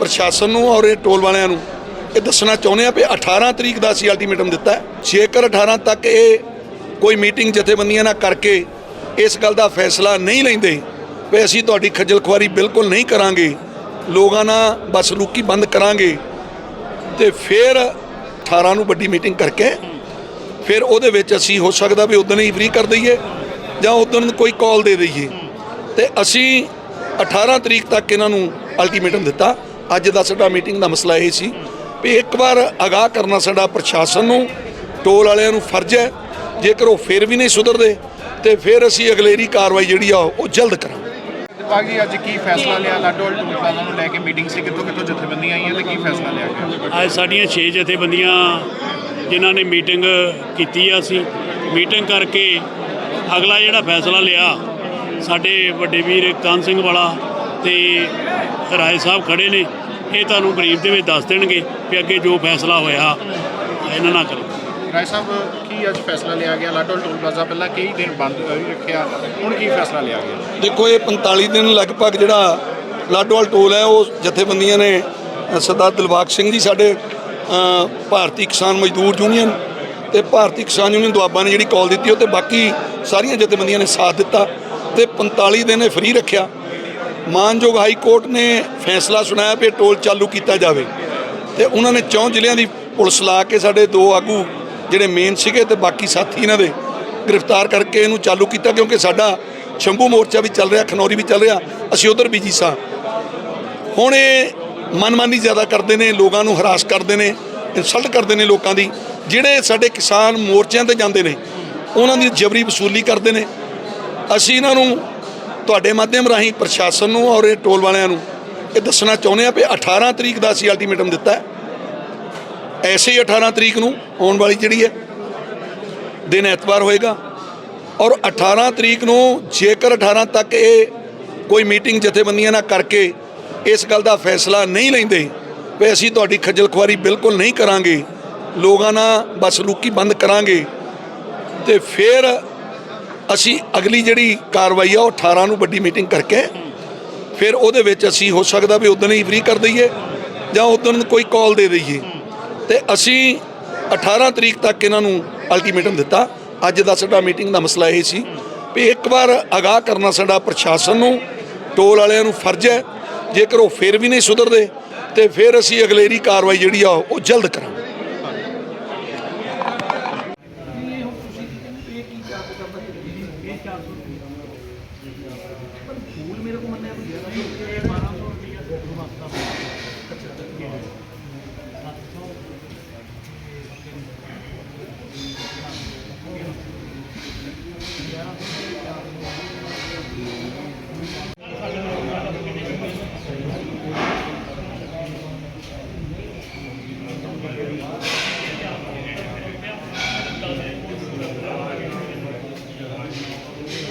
ਪ੍ਰਸ਼ਾਸਨ ਨੂੰ ਔਰ ਇਹ ਟੋਲ ਵਾਲਿਆਂ ਨੂੰ ਇਹ ਦੱਸਣਾ ਚਾਹੁੰਦੇ ਆ ਵੀ 18 ਤਰੀਕ ਦਾ ਅਸੀਂ ਅਲਟੀਮੇਟਮ ਦਿੱਤਾ ਹੈ। ਜੇਕਰ 18 ਤੱਕ ਇਹ ਕੋਈ ਮੀਟਿੰਗ ਜਥੇਬੰਦੀਆਂ ਨਾਲ ਕਰਕੇ ਇਸ ਗੱਲ ਦਾ ਫੈਸਲਾ ਨਹੀਂ ਲੈਂਦੇ, ਵੀ ਅਸੀਂ ਤੁਹਾਡੀ ਖੱਜਲ ਖੁਆਰੀ ਬਿਲਕੁਲ ਨਹੀਂ ਕਰਾਂਗੇ, ਲੋਕਾਂ ਨਾਲ ਬਸ ਲੁਕੀ ਬੰਦ ਕਰਾਂਗੇ, ਤੇ ਫਿਰ 18 ਨੂੰ ਵੱਡੀ ਮੀਟਿੰਗ ਕਰਕੇ ਫਿਰ ਉਹਦੇ ਵਿੱਚ ਅਸੀਂ ਹੋ ਸਕਦਾ ਵੀ ਉਦੋਂ ਹੀ ਫ੍ਰੀ ਕਰ ਦਈਏ ਜਾਂ ਉਦੋਂ ਕੋਈ ਕਾਲ ਦੇ ਦਈਏ ਤੇ ਅਸੀਂ 18 ਤਰੀਕ ਤੱਕ ਇਹਨਾਂ ਨੂੰ ਅਲਟੀਮੇਟਮ ਦਿੱਤਾ ਅੱਜ ਦਾ ਸਾਡਾ ਮੀਟਿੰਗ ਦਾ ਮਸਲਾ ਇਹ ਸੀ ਵੀ ਇੱਕ ਵਾਰ ਅਗਾਹ ਕਰਨਾ ਸਾਡਾ ਪ੍ਰਸ਼ਾਸਨ ਨੂੰ ਟੋਲ ਵਾਲਿਆਂ ਨੂੰ ਫਰਜ਼ ਹੈ। ਜੇਕਰ ਉਹ ਫਿਰ ਵੀ ਨਹੀਂ ਸੁਧਰਦੇ ਤੇ ਫਿਰ ਅਸੀਂ ਅਗਲੇਰੀ ਕਾਰਵਾਈ ਜਿਹੜੀ ਆ ਉਹ ਜਲਦ ਕਰਾਂਗੇ। ਜੀ ਅੱਜ ਕੀ ਫੈਸਲਾ ਲਿਆ? ਲਾਡੋਲ ਟੂਲ ਪਲਾਜ਼ਾ ਨੂੰ ਲੈ ਕੇ ਮੀਟਿੰਗ ਸੀ। ਕਿੱਥੋਂ ਕਿੱਥੋਂ ਜਥੇਬੰਦੀਆਂ ਆਈਆਂ ਤੇ ਕੀ ਫੈਸਲਾ ਲਿਆ ਗਿਆ? ਅੱਜ ਸਾਡੀਆਂ 6 ਜਥੇਬੰਦੀਆਂ ਜਿਨ੍ਹਾਂ ਨੇ ਮੀਟਿੰਗ ਕੀਤੀ ਆ ਅਸੀਂ। ਮੀਟਿੰਗ ਕਰਕੇ ਅਗਲਾ ਜਿਹੜਾ ਫੈਸਲਾ ਲਿਆ ਸਾਡੇ ਵੱਡੇ ਵੀਰ ਕਾਨ ਸਿੰਘ ਵਾਲਾ ਤੇ ਰਾਏ ਸਾਹਿਬ ਖੜੇ ਨੇ ਇਹ ਤੁਹਾਨੂੰ ਬਰੀਫ ਦੇ ਵਿੱਚ ਦੱਸ ਦੇਣਗੇ ਵੀ ਅੱਗੇ ਜੋ ਫੈਸਲਾ ਹੋਇਆ ਇਹਨਾਂ ਨਾਲ ਕਰੋ। ਰਾਏ ਸਾਹਿਬ ਕੀ ਅੱਜ ਫੈਸਲਾ ਲਿਆ ਗਿਆ? ਲਾਡੋਲ ਟੂਲ ਪਲਾਜ਼ਾ ਪਹਿਲਾਂ ਕਈ ਦਿਨ ਬੰਦ ਰੱਖਿਆ ਹੁਣ ਕੀ ਫੈਸਲਾ ਲਿਆ ਗਿਆ? ਦੇਖੋ ਇਹ 45 ਦਿਨ ਲਗਭਗ ਜਿਹੜਾ ਲਾਡੋਵਾਲ ਟੋਲ ਹੈ ਉਹ ਜਥੇਬੰਦੀਆਂ ਨੇ ਸਰਦਾਰ ਦਿਲਬਾਗ ਸਿੰਘ ਜੀ ਸਾਡੇ ਭਾਰਤੀ ਕਿਸਾਨ ਮਜ਼ਦੂਰ ਯੂਨੀਅਨ ਤੇ ਭਾਰਤੀ ਕਿਸਾਨ ਯੂਨੀਅਨ ਦੁਆਬਾ ਨੇ ਜਿਹੜੀ ਕਾਲ ਦਿੱਤੀ ਉਹ ਤੇ ਬਾਕੀ ਸਾਰੀਆਂ ਜਥੇਬੰਦੀਆਂ ਨੇ ਸਾਥ ਦਿੱਤਾ ਤੇ 45 ਦਿਨ ਇਹ ਫ੍ਰੀ ਰੱਖਿਆ। ਮਾਨਯੋਗ ਹਾਈ ਕੋਰਟ ਨੇ ਫੈਸਲਾ ਸੁਣਾਇਆ ਵੀ ਇਹ ਟੋਲ ਚਾਲੂ ਕੀਤਾ ਜਾਵੇ। ਤੇ ਉਹਨਾਂ ਨੇ ਚੌਂ ਜ਼ਿਲ੍ਹਿਆਂ ਦੀ ਪੁਲਿਸ ਲਾ ਕੇ ਸਾਡੇ ਦੋ ਆਗੂ ਜਿਹੜੇ ਮੇਨ ਸੀਗੇ ਤੇ ਬਾਕੀ ਸਾਥੀ ਇਹਨਾਂ ਦੇ ਗ੍ਰਿਫਤਾਰ ਕਰਕੇ ਇਹਨੂੰ ਚਾਲੂ ਕੀਤਾ ਕਿਉਂਕਿ ਸਾਡਾ ਸ਼ੰਭੂ ਮੋਰਚਾ ਵੀ ਚੱਲ ਰਿਹਾ, ਖਨੌਰੀ ਵੀ ਚੱਲ ਰਿਹਾ, ਅਸੀਂ ਉਧਰ ਬੀਜੀ ਸਾਂ। ਹੁਣ ਇਹ ਮਨਮਾਨੀ ਜ਼ਿਆਦਾ ਕਰਦੇ ਨੇ, ਲੋਕਾਂ ਨੂੰ ਹਰਾਸ ਕਰਦੇ ਨੇ ਇਨਸਲਟ ਕਰਦੇ ਨੇ ਲੋਕਾਂ ਦੀ। ਜਿਹੜੇ ਸਾਡੇ ਕਿਸਾਨ ਮੋਰਚਿਆਂ ਤੇ ਜਾਂਦੇ ਨੇ, ਉਹਨਾਂ ਦੀ ਜਬਰੀ ਵਸੂਲੀ ਕਰਦੇ ਨੇ। ਅਸੀਂ ਇਹਨਾਂ ਨੂੰ ਤੁਹਾਡੇ ਮਾਧਿਅਮ ਰਾਹੀਂ ਪ੍ਰਸ਼ਾਸਨ ਨੂੰ ਔਰ ਇਹ ਟੋਲ ਵਾਲਿਆਂ ਨੂੰ ਇਹ ਦੱਸਣਾ ਚਾਹੁੰਦੇ ਆ ਵੀ 18 ਤਰੀਕ ਦਾ ਅਸੀਂ ਅਲਟੀਮੇਟਮ ਦਿੱਤਾ ਐਸੇ ਹੀ 18 ਤਰੀਕ ਨੂੰ ਆਉਣ ਵਾਲੀ ਜਿਹੜੀ ਹੈ, ਦਿਨ ਐਤਵਾਰ ਹੋਏਗਾ। ਔਰ 18 ਤਰੀਕ ਨੂੰ ਜੇਕਰ 18 ਤੱਕ ਇਹ ਕੋਈ ਮੀਟਿੰਗ ਜਥੇਬੰਦੀਆਂ ਨਾਲ ਕਰਕੇ ਇਸ ਗੱਲ ਦਾ ਫੈਸਲਾ ਨਹੀਂ ਲੈਂਦੇ, ਵੀ ਅਸੀਂ ਤੁਹਾਡੀ ਖੱਜਲ ਖੁਆਰੀ ਬਿਲਕੁਲ ਨਹੀਂ ਕਰਾਂਗੇ, ਲੋਕਾਂ ਨਾਲ ਬਸ ਲੁਕੀ ਬੰਦ ਕਰਾਂਗੇ, ਤੇ ਫਿਰ ਅਸੀਂ ਅਗਲੀ ਜਿਹੜੀ ਕਾਰਵਾਈ ਆ ਉਹ 18 ਨੂੰ ਵੱਡੀ ਮੀਟਿੰਗ ਕਰਕੇ ਫਿਰ ਉਹਦੇ ਵਿੱਚ ਅਸੀਂ ਹੋ ਸਕਦਾ ਵੀ ਉਦੋਂ ਹੀ ਫ੍ਰੀ ਕਰ ਦਈਏ ਜਾਂ ਉਦੋਂ ਕੋਈ ਕਾਲ ਦੇ ਦਈਏ। ਤੇ ਅਸੀਂ 18 ਤਰੀਕ ਤੱਕ ਇਹਨਾਂ ਨੂੰ ਅਲਟੀਮੇਟਮ ਦਿੱਤਾ। ਅੱਜ ਦਾ ਸਾਡਾ ਮੀਟਿੰਗ ਦਾ ਮਸਲਾ ਇਹ ਸੀ ਵੀ ਇੱਕ ਵਾਰ ਅਗਾਹ ਕਰਨਾ ਸਾਡਾ ਪ੍ਰਸ਼ਾਸਨ ਨੂੰ, ਟੋਲ ਵਾਲਿਆਂ ਨੂੰ ਫਰਜ਼ ਹੈ। ਜੇਕਰ ਉਹ ਫਿਰ ਵੀ ਨਹੀਂ ਸੁਧਰਦੇ ਤੇ ਫਿਰ ਅਸੀਂ ਅਗਲੇਰੀ ਕਾਰਵਾਈ ਜਿਹੜੀ ਆ ਉਹ ਜਲਦ ਕਰਾਂਗੇ। ਇਹ 400 ਪਰ ਫੂਲ ਮੇਰੇ ਕੋਲ ਮੰਨਿਆ ਵੀ ਹੈ ਇਹ 1200 ਰੁਪਏ ਦਾ ਵਾਸਤਾ ਅੱਛਾ ਠੀਕ ਹੈ 700 1100